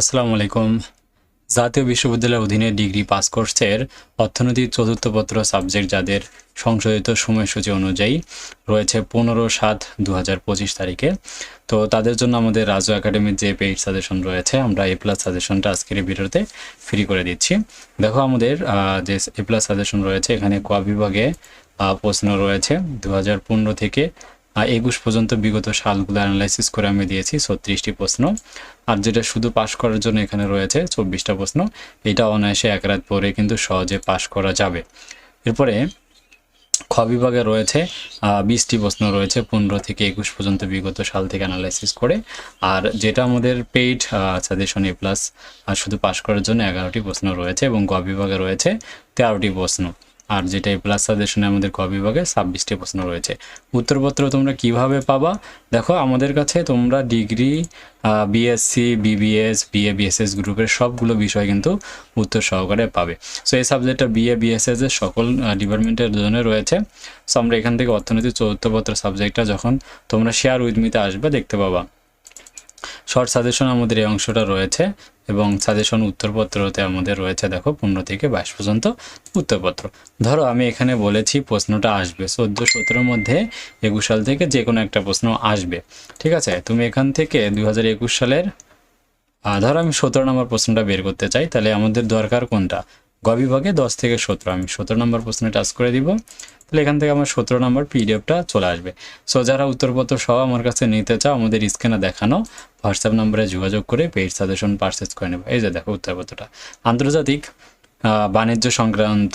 আসসালামু আলাইকুম। জাতীয় বিশ্ববিদ্যালয়ের অধীনে ডিগ্রি পাস কোর্সের অর্থনীতির চতুর্থ পত্র সাবজেক্ট যাদের সংশোধিত সময়সূচি অনুযায়ী রয়েছে পনেরো সাত দু তারিখে। তো তাদের জন্য আমাদের রাজু একাডেমির যে পেইড সাজেশন রয়েছে, আমরা এ প্লাস সাজেশনটা আজকের ভিডিওতে ফ্রি করে দিচ্ছি। দেখো আমাদের যে এ প্লাস সাজেশন রয়েছে, এখানে ক বিভাগে প্রশ্ন রয়েছে। দু থেকে একুশ পর্যন্ত বিগত সালগুলো অ্যানালাইসিস করে আমি দিয়েছি, ছত্রিশটি প্রশ্ন। আর যেটা শুধু পাশ করার জন্য এখানে রয়েছে, চব্বিশটা প্রশ্ন। এটা অনায়াসে এক রাত পরে কিন্তু সহজে পাশ করা যাবে। এরপরে খ বিভাগে রয়েছে বিশটি প্রশ্ন রয়েছে, পনেরো থেকে একুশ পর্যন্ত বিগত সাল থেকে অ্যানালাইসিস করে। আর যেটা আমাদের পেইড সাজেশন এ প্লাস শুধু পাশ করার জন্য এগারোটি প্রশ্ন রয়েছে এবং গ বিভাগে রয়েছে তেরোটি প্রশ্ন। আর যেটা এ প্লাস সাজেশনে আমাদের ক বিভাগে ছাব্বিশটি প্রশ্ন রয়েছে। উত্তরপত্র তোমরা কীভাবে পাবা? দেখো, আমাদের কাছে তোমরা degree BSc BBS BA BSS গ্রুপের সবগুলো বিষয় কিন্তু উত্তর সহকারে পাবে। সো এই সাবজেক্টটা বিএ বিএসএস এর সকল ডিপার্টমেন্টের জন্য রয়েছে। সো আমরা এখান থেকে অর্থনীতি চতুর্থপত্র সাবজেক্টটা যখন তোমরা শেয়ার উইথ মিতে আসবে দেখতে পাবা। শর্ট সাজেশন আমাদের এই অংশটা রয়েছে এবং সাজেশন উত্তরপত্রতে আমাদের রয়েছে, দেখো, পনেরো থেকে বাইশ পর্যন্ত উত্তরপত্র। ধরো, আমি এখানে বলেছি প্রশ্নটা আসবে। চোদ্দ সতেরোর মধ্যে একুশ সাল থেকে যে কোনো একটা প্রশ্ন আসবে। ঠিক আছে? তুমি এখান থেকে দুই হাজার একুশ সালের ধরো আমি সতেরো নম্বর প্রশ্নটা বের করতে চাই, তাহলে আমাদের দরকার কোনটা? গ বিভাগে দশ থেকে সতেরো। আমি সতেরো নম্বর প্রশ্নে টাচ করে দিব। তাহলে এখান থেকে আমার সতেরো নম্বর পিডিএফটা চলে আসবে। সো যারা উত্তরপত্র সহ আমার কাছে নিতে চাও, আমাদের স্ক্যানে দেখানো হোয়াটসঅ্যাপ নম্বরে যোগাযোগ করে পেইড সাজেশন পারচেস করে নেবে। এই যে দেখো উত্তরপত্রটা। আন্তর্জাতিক বাণিজ্য সংক্রান্ত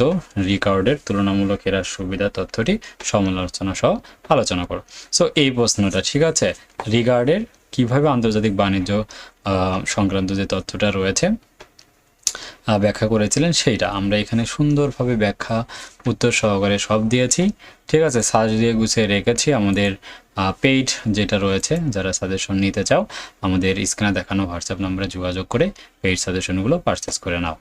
রিকার্ডের তুলনামূলক এরার সুবিধা তথ্যটি সমালোচনা সহ আলোচনা করো। সো এই প্রশ্নটা, ঠিক আছে? রিগার্ডের কীভাবে আন্তর্জাতিক বাণিজ্য সংক্রান্ত যে তথ্যটা রয়েছে ব্যাখ্যা করেছিলেন সেইটা। আমরা এখানে সুন্দরভাবে ব্যাখ্যা উত্তর সহকারে সব দিয়েছি। ঠিক আছে সার্চ দিয়ে গুছিয়ে রেখেছি আমাদের পেইড যেটা রয়েছে, যারা সাজেশন নিতে চাও, আমাদের স্ক্রিনে দেখানো হোয়াটসঅ্যাপ নম্বরে যোগাযোগ করে পেইড সাজেশনগুলো পারচেস করে নাও।